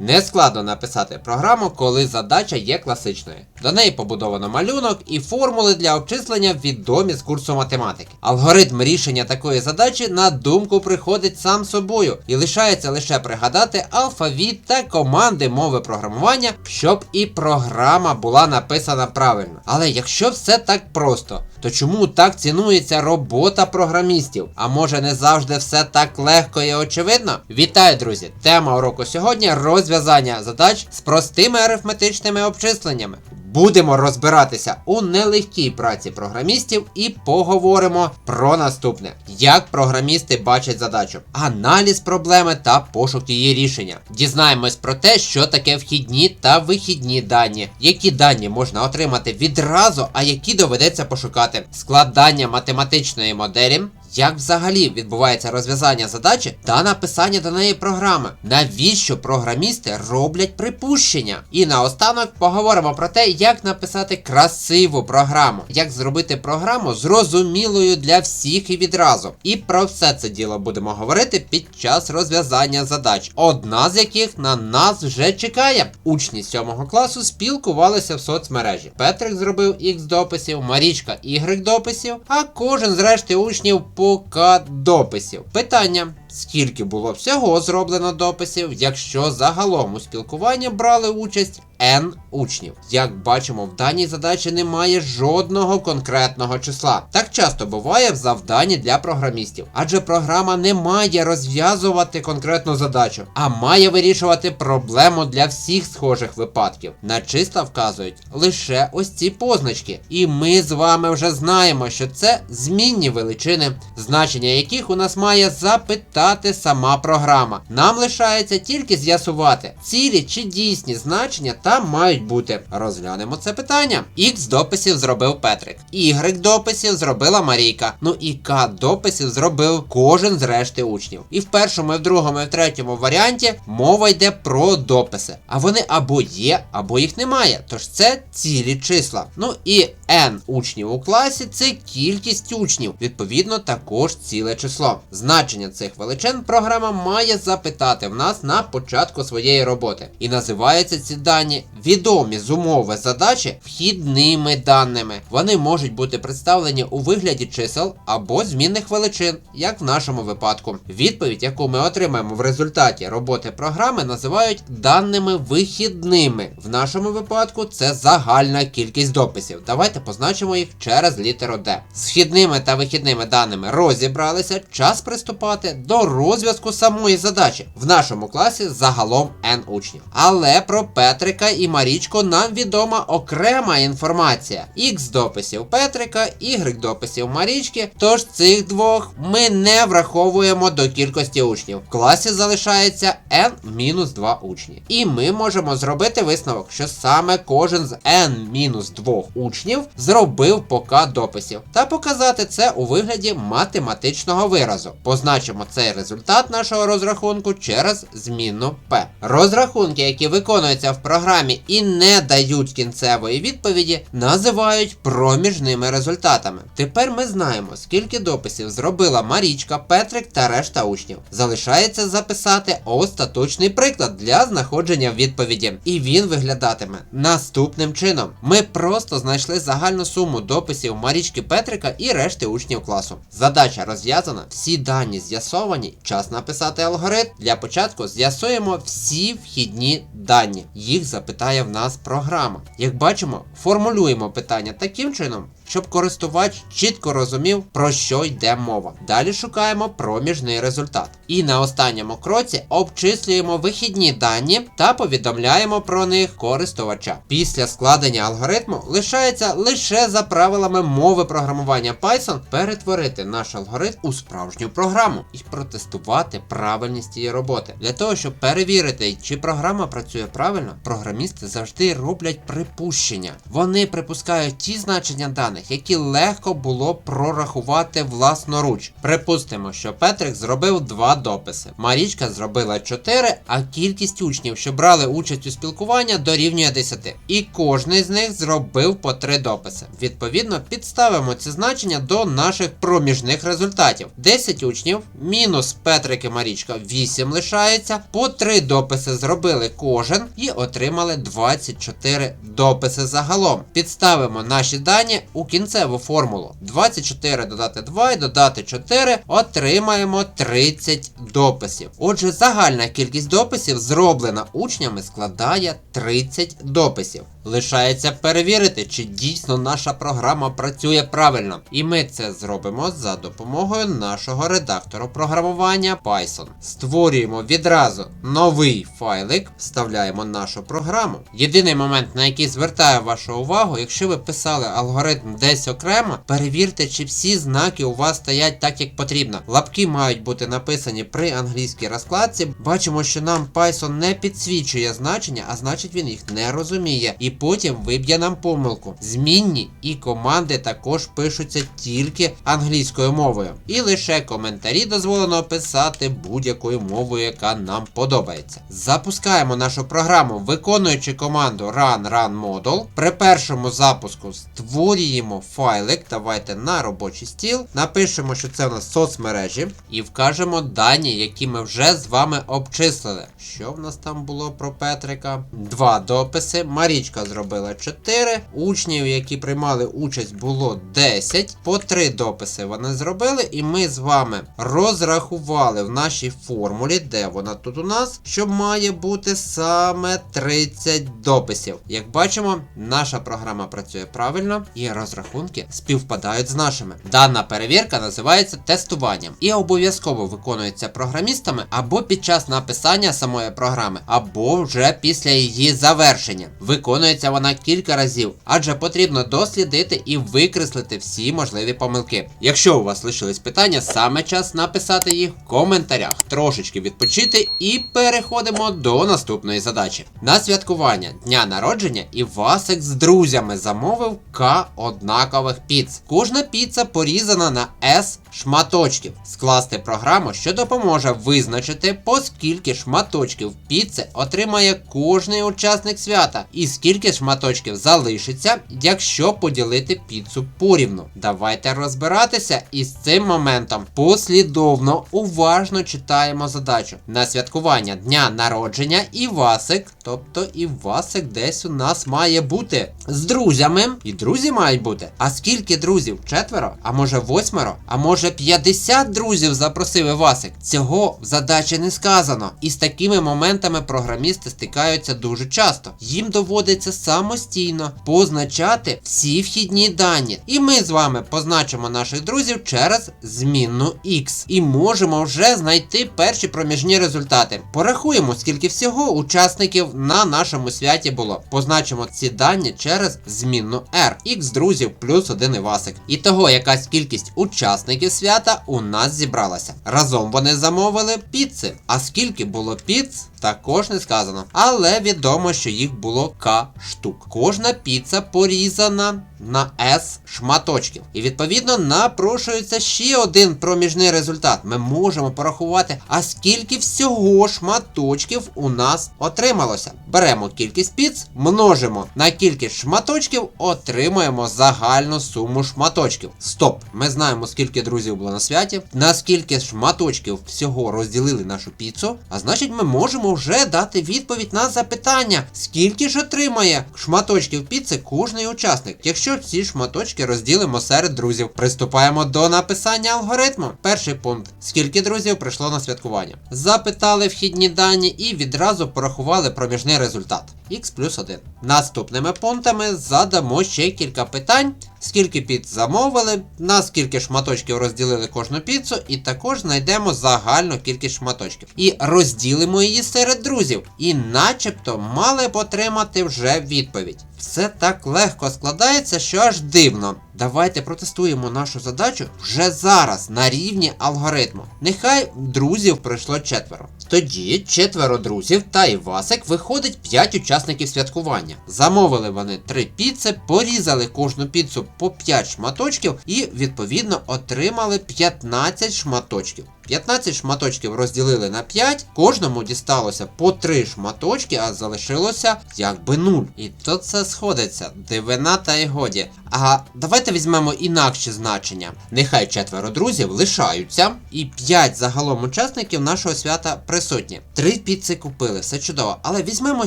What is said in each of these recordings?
Нескладно написати програму, коли задача є класичною. До неї побудовано малюнок і формули для обчислення відомі з курсу математики. Алгоритм рішення такої задачі на думку приходить сам собою, і лишається лише пригадати алфавіт та команди мови програмування, щоб і програма була написана правильно. Але якщо все так просто, то чому так цінується робота програмістів? А може не завжди все так легко і очевидно? Вітаю, друзі! Тема уроку сьогодні розв'язання задач з простими арифметичними обчисленнями. Будемо розбиратися у нелегкій праці програмістів і поговоримо про наступне: як програмісти бачать задачу, аналіз проблеми та пошук її рішення. Дізнаємось про те, що таке вхідні та вихідні дані, які дані можна отримати відразу, а які доведеться пошукати, складання математичної моделі. Як взагалі відбувається розв'язання задачі та написання до неї програми? Навіщо програмісти роблять припущення? І наостанок поговоримо про те, як написати красиву програму, як зробити програму зрозумілою для всіх і відразу. І про все це діло будемо говорити під час розв'язання задач, одна з яких на нас вже чекає. Учні 7 класу спілкувалися в соцмережі. Петрик зробив X дописів, Марічка Y дописів, а кожен з решти учнів по К дописів. Питання. Скільки було всього зроблено дописів, якщо загалом у спілкуванні брали участь N учнів? Як бачимо, в даній задачі немає жодного конкретного числа. Так часто буває в завданні для програмістів, адже програма не має розв'язувати конкретну задачу, а має вирішувати проблему для всіх схожих випадків. На числа вказують лише ось ці позначки. І ми з вами вже знаємо, що це змінні величини, значення яких у нас має запитати сама програма. Нам лишається тільки з'ясувати, цілі чи дійсні значення там мають бути. Розглянемо це питання. X дописів зробив Петрик, Y дописів зробила Марійка. Ну і К дописів зробив кожен з решти учнів. І в першому, і в другому, і в третьому варіанті мова йде про дописи. А вони або є, або їх немає. Тож це цілі числа. Ну і n учнів у класі це кількість учнів. Відповідно, також ціле число. Значення цих величин програма має запитати в нас на початку своєї роботи. І називаються ці дані відомі з умови задачі вхідними даними. Вони можуть бути представлені у вигляді чисел або змінних величин, як в нашому випадку. Відповідь, яку ми отримаємо в результаті роботи програми, називають даними вихідними. В нашому випадку це загальна кількість дописів. Давайте позначимо їх через літеру D. З вхідними та вихідними даними розібралися. Час приступати до розв'язку самої задачі. В нашому класі загалом N учнів. Але про Петрика і Марічку нам відома окрема інформація. X дописів Петрика, Y дописів Марічки. Тож цих двох ми не враховуємо до кількості учнів. В класі залишається N-2 учні. І ми можемо зробити висновок, що саме кожен з N-2 учнів зробив по К дописів. Та показати це у вигляді математичного виразу. Позначимо цей результат нашого розрахунку через змінну P. Розрахунки, які виконуються в програмі і не дають кінцевої відповіді, називають проміжними результатами. Тепер ми знаємо, скільки дописів зробила Марічка, Петрик та решта учнів. Залишається записати остаточний приклад для знаходження відповіді. І він виглядатиме наступним чином. Ми просто знайшли загальну суму дописів Марічки Петрика і решти учнів класу. Задача розв'язана, всі дані з'ясовані. Час написати алгоритм. Для початку з'ясуємо всі вхідні дані. Їх запитає в нас програма. Як бачимо, формулюємо питання таким чином, щоб користувач чітко розумів, про що йде мова. Далі шукаємо проміжний результат. І на останньому кроці обчислюємо вихідні дані та повідомляємо про них користувача. Після складення алгоритму лишається лише за правилами мови програмування Python перетворити наш алгоритм у справжню програму і протестувати правильність її роботи. Для того, щоб перевірити, чи програма працює правильно, програмісти завжди роблять припущення. Вони припускають ті значення даних, даних, які легко було прорахувати власноруч. Припустимо, що Петрик зробив два дописи. Марічка зробила 4, а кількість учнів, що брали участь у спілкуванні, дорівнює 10. І кожний з них зробив по 3 дописи. Відповідно, підставимо ці значення до наших проміжних результатів. 10 учнів мінус Петрик і Марічка 8 лишається. По 3 дописи зробили кожен і отримали 24 дописи загалом. Підставимо наші дані у кінцеву формулу. 24 додати 2 і додати 4 отримаємо 30 дописів. Отже, загальна кількість дописів, зроблена учнями, складає 30 дописів. Лишається перевірити, чи дійсно наша програма працює правильно. І ми це зробимо за допомогою нашого редактору програмування Python. Створюємо відразу новий файлик, вставляємо нашу програму. Єдиний момент, на який звертаю вашу увагу, якщо ви писали алгоритм десь окремо, перевірте, чи всі знаки у вас стоять так, як потрібно. Лапки мають бути написані при англійській розкладці. Бачимо, що нам Python не підсвічує значення, а значить він їх не розуміє. І потім виб'є нам помилку. Змінні і команди також пишуться тільки англійською мовою. І лише коментарі дозволено писати будь-якою мовою, яка нам подобається. Запускаємо нашу програму, виконуючи команду run run model. При першому запуску створюємо файлик. Давайте на робочий стіл. Напишемо, що це у нас соцмережі, і вкажемо дані, які ми вже з вами обчислили. Що в нас там було про Петрика? Два дописи. Марічка зробила 4. Учнів, які приймали участь, було 10. По 3 дописи вони зробили, і ми з вами розрахували в нашій формулі, де вона тут у нас, що має бути саме 30 дописів. Як бачимо, наша програма працює правильно і розрахунки співпадають з нашими. Дана перевірка називається тестуванням і обов'язково виконується програмістами або під час написання самої програми, або вже після її завершення. Виконується вона кілька разів, адже потрібно дослідити і викреслити всі можливі помилки. Якщо у вас лишились питання, саме час написати їх в коментарях, трошечки відпочити і переходимо до наступної задачі. На святкування дня народження Івасик з друзями замовив К однакових піц. Кожна піца порізана на С шматочків. Скласти програму, що допоможе визначити, по скільки шматочків піци отримає кожний учасник свята, і скільки шматочків залишиться, якщо поділити піцу порівну. Давайте розбиратися із цим моментом. Послідовно, уважно читаємо задачу. На святкування дня народження Івасик, тобто Івасик десь у нас має бути з друзями, і друзі мають бути. А скільки друзів? Четверо? А може восьмеро? А може 50 друзів запросив Івасик? Цього в задачі не сказано. І з такими моментами програмісти стикаються дуже часто. Їм доводиться самостійно позначати всі вхідні дані. І ми з вами позначимо наших друзів через змінну X. І можемо вже знайти перші проміжні результати. Порахуємо, скільки всього учасників на нашому святі було. Позначимо ці дані через змінну R. X друзів плюс один Івасик. І того якась кількість учасників свята у нас зібралася. Разом вони замовили піци. А скільки було піц? Також не сказано. Але відомо, що їх було К штук. Кожна піца порізана на С шматочків. І відповідно напрошується ще один проміжний результат. Ми можемо порахувати, а скільки всього шматочків у нас отрималося. Беремо кількість піц, множимо на кількість шматочків, отримуємо загальну суму шматочків. Стоп! Ми знаємо, скільки друзів було на святі, наскільки шматочків всього розділили нашу піцу, а значить ми можемо вже дати відповідь на запитання, скільки ж отримає шматочків піци кожний учасник. Якщо ці шматочки розділимо серед друзів, приступаємо до написання алгоритму. Перший пункт: скільки друзів прийшло на святкування. Запитали вхідні дані і відразу порахували проміжний результат x плюс 1. Наступними пунктами задамо ще кілька питань. Скільки піц замовили, на скільки шматочків розділили кожну піцу, і також знайдемо загальну кількість шматочків. І розділимо її серед друзів. І начебто мали б отримати вже відповідь. Все так легко складається, що аж дивно. Давайте протестуємо нашу задачу вже зараз на рівні алгоритму. Нехай друзів пройшло четверо. Тоді четверо друзів та Івасик виходить 5 учасників святкування. Замовили вони три піци, порізали кожну піцу по 5 шматочків і відповідно отримали 15 шматочків. 15 шматочків розділили на 5, кожному дісталося по 3 шматочки, а залишилося якби 0. І то це сходиться. Дивина та й годі. А давайте візьмемо інакше значення. Нехай четверо друзів лишаються, і 5 загалом учасників нашого свята присутні. Три піци купили, все чудово. Але візьмемо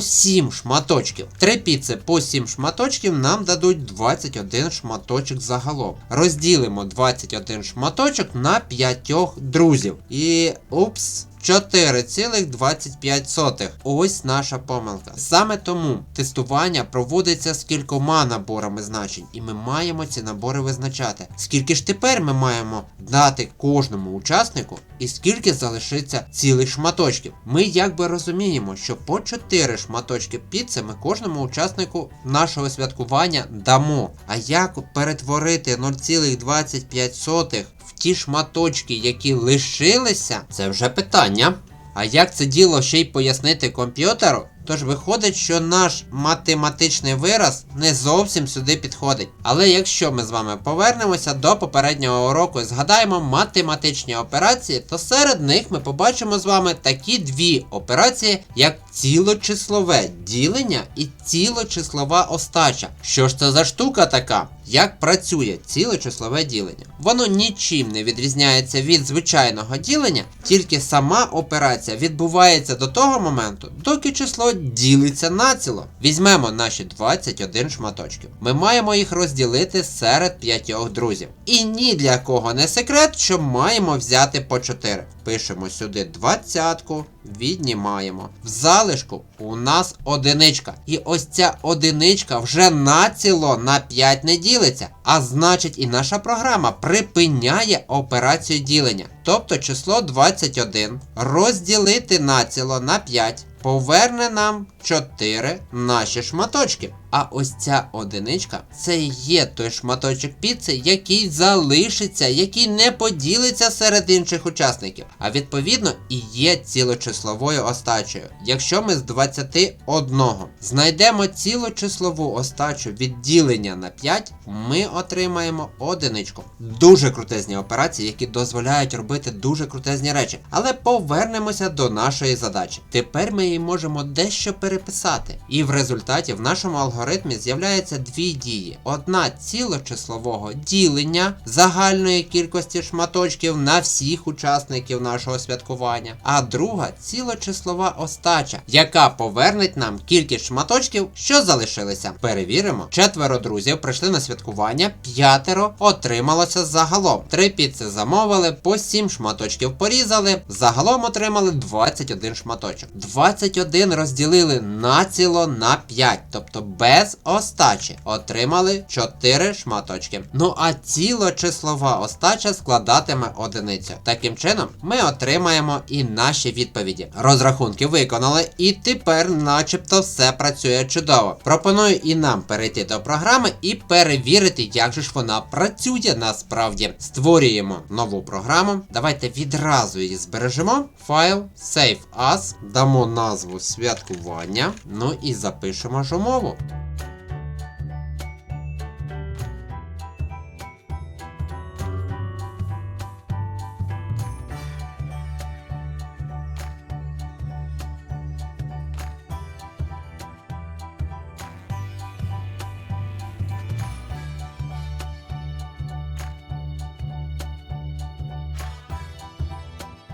7 шматочків. Три піци по 7 шматочків нам дадуть 21 шматочок загалом. Розділимо 21 шматочок на 5 друзів. І упс. 4,25. Ось наша помилка. Саме тому тестування проводиться з кількома наборами значень, і ми маємо ці набори визначати. Скільки ж тепер ми маємо дати кожному учаснику, і скільки залишиться цілих шматочків. Ми якби розуміємо, що по 4 шматочки піци ми кожному учаснику нашого святкування дамо. А як перетворити 0,25 в ті шматочки, які лишилися, це вже питання. А як це діло ще й пояснити комп'ютеру? Тож виходить, що наш математичний вираз не зовсім сюди підходить. Але якщо ми з вами повернемося до попереднього уроку і згадаємо математичні операції, то серед них ми побачимо з вами такі дві операції, як цілочислове ділення і цілочислова остача. Що ж це за штука така? Як працює цілочислове ділення? Воно нічим не відрізняється від звичайного ділення, тільки сама операція відбувається до того моменту, доки число ділиться націло. Візьмемо наші 21 шматочків. Ми маємо їх розділити серед п'ятьох друзів. І ні для кого не секрет, що маємо взяти по 4. Пишемо сюди двадцятку, віднімаємо. В залишку у нас одиничка. І ось ця одиничка вже націло на 5 не ділиться. А значить, і наша програма припиняє операцію ділення. Тобто число 21 розділити націло на 5 поверне нам 4 наші шматочки. А ось ця одиничка це є той шматочок піци, який залишиться, який не поділиться серед інших учасників. А відповідно і є цілочисловою остачею. Якщо ми з 21 знайдемо цілочислову остачу від ділення на 5, ми отримаємо одиничку. Дуже крутезні операції, які дозволяють робити дуже крутезні речі. Але повернемося до нашої задачі. Тепер ми її можемо дещо переписати. І в результаті в нашому алгоритмі з'являється дві дії: одна цілочислового ділення загальної кількості шматочків на всіх учасників нашого святкування, а друга цілочислова остача, яка повернеть нам кількість шматочків, що залишилися. Перевіримо. Четверо друзів прийшли на святкування, п'ятеро отрималося загалом. Три піци замовили, по 7 шматочків порізали, загалом отримали 21 шматочок. 21 розділили націло на 5, тобто без остачі. Отримали 4 шматочки. Ну а цілочислова остача складатиме одиницю. Таким чином, ми отримаємо і наші відповіді. Розрахунки виконали, і тепер, начебто, все працює чудово. Пропоную і нам перейти до програми і перевірити, як же ж вона працює насправді. Створюємо нову програму. Давайте відразу її збережемо. Файл, Save As, дамо назву святкування. Ну і запишемо ж умову.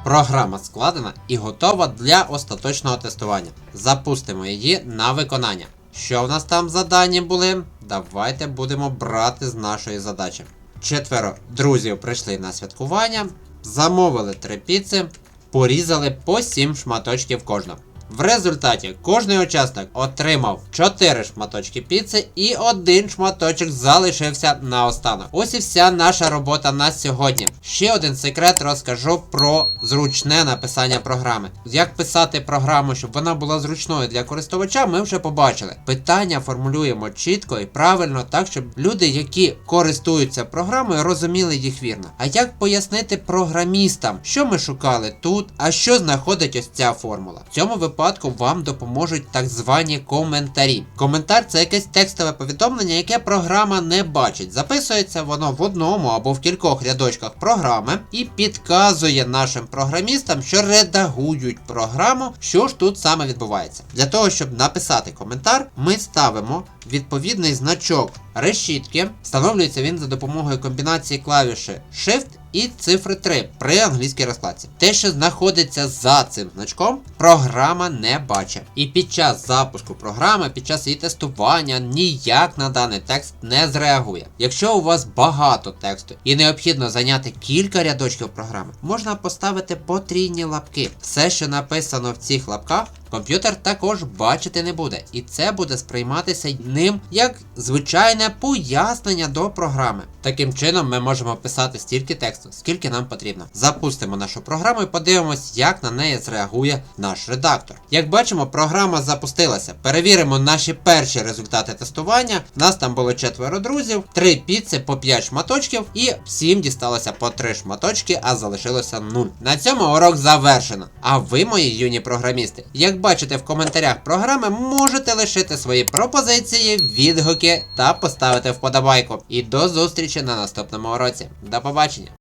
Програма складена і готова для остаточного тестування. Запустимо її на виконання. Що в нас там задання були? Давайте будемо брати з нашої задачі. Четверо друзів прийшли на святкування, замовили три піци, порізали по 7 шматочків кожного. В результаті кожний учасник отримав 4 шматочки піци і один шматочок залишився на останок. Ось і вся наша робота на сьогодні. Ще один секрет розкажу про зручне написання програми. Як писати програму, щоб вона була зручною для користувача, ми вже побачили. Питання формулюємо чітко і правильно, так щоб люди, які користуються програмою, розуміли їх вірно. А як пояснити програмістам, що ми шукали тут, а що знаходить ось ця формула? В цьому випадку вам допоможуть так звані коментарі. Коментар це якесь текстове повідомлення, яке програма не бачить. Записується воно в одному або в кількох рядочках програми і підказує нашим програмістам, що редагують програму, що ж тут саме відбувається. Для того, щоб написати коментар, ми ставимо відповідний значок решітки. Встановлюється він за допомогою комбінації клавіші Shift і цифри 3 при англійській розкладці. Те, що знаходиться за цим значком, програма не бачить. І під час запуску програми, під час її тестування, ніяк на даний текст не зреагує. Якщо у вас багато тексту і необхідно зайняти кілька рядочків програми, можна поставити потрійні лапки. Все, що написано в цих лапках, комп'ютер також бачити не буде, і це буде сприйматися ним як звичайне пояснення до програми. Таким чином, ми можемо писати стільки тексту, скільки нам потрібно. Запустимо нашу програму і подивимось, як на неї зреагує наш редактор. Як бачимо, програма запустилася. Перевіримо наші перші результати тестування. Нас там було четверо друзів, три піци по 5 шматочків, і всім дісталося по 3 шматочки, а залишилося 0. На цьому урок завершено. А ви, мої юні програмісти, як бачите в коментарях програми, можете лишити свої пропозиції, відгуки та поставити вподобайку. І до зустрічі на наступному уроці. До побачення!